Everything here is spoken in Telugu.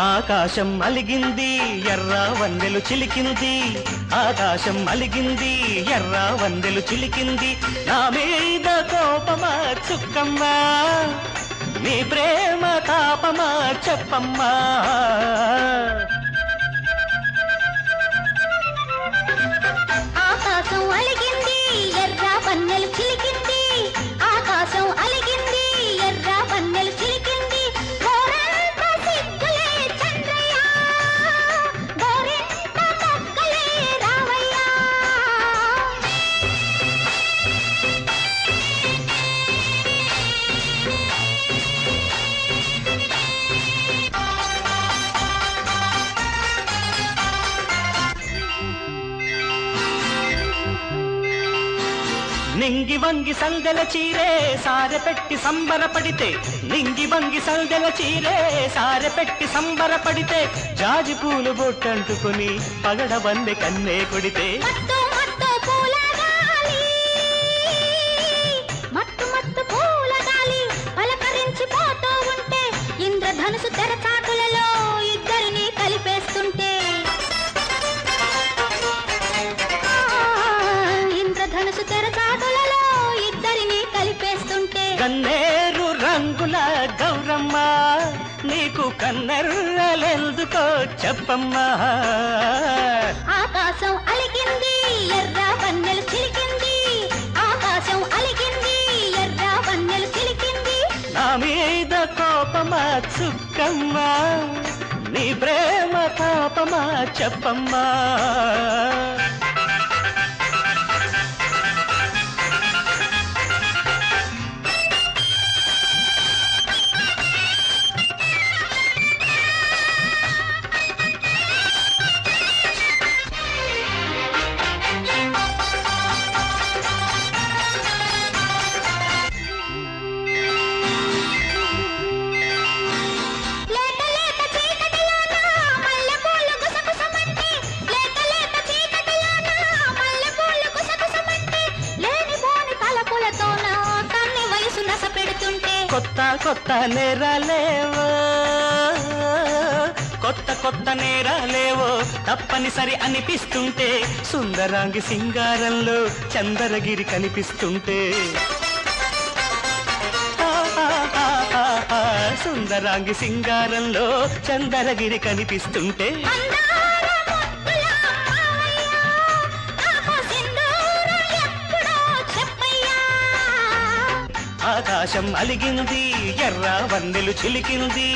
ఆకాశం అలిగింది ఎర్ర వందెలు చిలికింది. ఆకాశం అలిగింది ఎర్ర వందెలు చిలికింది. నా మీద కోపమా చుక్కమ్మా? నీ ప్రేమ తాపమా చెప్పమ్మా? నింగి వంగి సందెల చీరే సారె పెట్టి సంబరపడితే నింగి వంగి సందెల చీరే సారె పెట్టి సంబర పడితే. జాజి పూలు బొట్టంటుకుని పగడ వన్నె కన్నే కొడితే. కన్నెర్రలెందుకో చెప్పమ్మా. ఆకాశం అలిగింది ఎర్ర వన్నెలు చిలికింది. ఆకాశం అలిగింది ఎర్ర వన్నెలు చిలికింది. నా మీద కోపమా చుక్కమ్మా? నీ ప్రేమ తాపమా చెప్పమ్మా? కొత్త కొత్త నేరాలేవో? కొత్త కొత్త నేరాలేవో? తప్పనిసరి అనిపిస్తుంటే సుందరాంగి సింగారంలో చందరగిరి కనిపిస్తుంటే. సుందరాంగి సింగారంలో చందరగిరి కనిపిస్తుంటే. ఆకాశం అలిగింది ఎర్ర వన్నెలు చిలికింది.